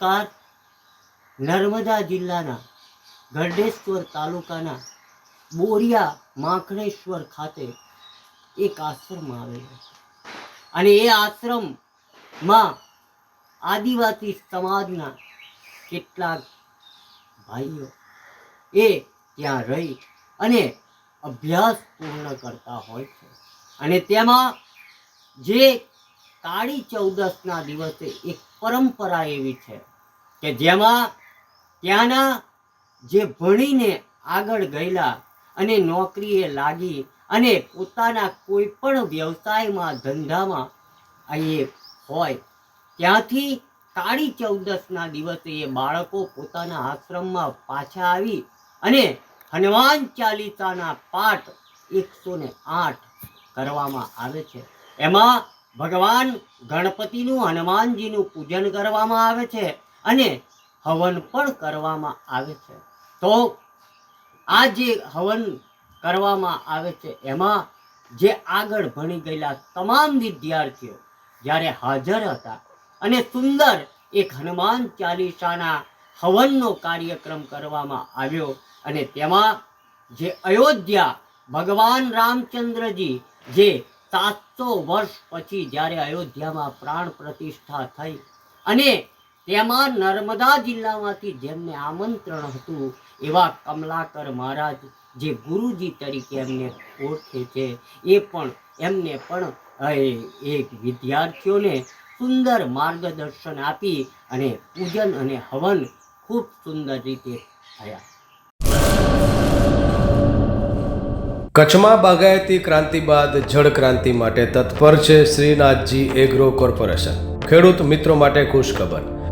નમસ્કાર. નર્મદા જિલ્લાના ગરડેશ્વર તાલુકાના બોરિયા માખણેશ્વર ખાતે એક આશ્રમ આવેલો છે. અને એ આશ્રમમાં આદિવાસી સમાજના કેટલાક ભાઈઓ એ ત્યાં રહી અને અભ્યાસ પૂર્ણ કરતા હોય છે. અને તેમાં જે કાળી ચૌદસના દિવસે એક પરંપરા એવી છે. કે જેમાં ત્યાંના જે ભણીને આગળ ગયેલા અને નોકરીએ લાગી અને પોતાના કોઈ પણ વ્યવસાયમાં ધંધામાં અહીં હોય, ત્યાંથી કાળી ચૌદસના દિવસે એ બાળકો પોતાના આશ્રમમાં પાછા આવી અને હનુમાન ચાલીસાના પાઠ એકસો ને આઠ કરવામાં આવે છે. એમાં ભગવાન ગણપતિનું હનુમાનજીનું પૂજન કરવામાં આવે છે. અને હવન પણ કરવામાં આવે છે. તો આ જે હવન કરવામાં આવે છે, એમાં જે આગળ ભણી ગયેલા તમામ વિદ્યાર્થીઓ જ્યારે હાજર હતા અને સુંદર એક હનુમાન ચાલીસાના હવનનો કાર્યક્રમ કરવામાં આવ્યો અને તેમાં જે અયોધ્યા ભગવાન રામચંદ્રજી જે સાતસો વર્ષ પછી જ્યારે અયોધ્યામાં પ્રાણ પ્રતિષ્ઠા થઈ અને તેમાં નર્મદા જિલ્લામાંથી જેમને આમંત્રણ હતું, એવા કમલાકર મહારાજ જે ગુરુજી તરીકે એમને ઓળખે છે, એ પણ એમને પણ એક વિદ્યાર્થીઓને સુંદર માર્ગદર્શન આપી અને પૂજન અને હવન ખૂબ સુંદર રીતે થયા. કચ્છમાં બાગાયતી ક્રાંતિ બાદ જળ ક્રાંતિ માટે તત્પર છે શ્રીનાથજી એગ્રો કોર્પોરેશન. ખેડૂત મિત્રો માટે ખુશખબર.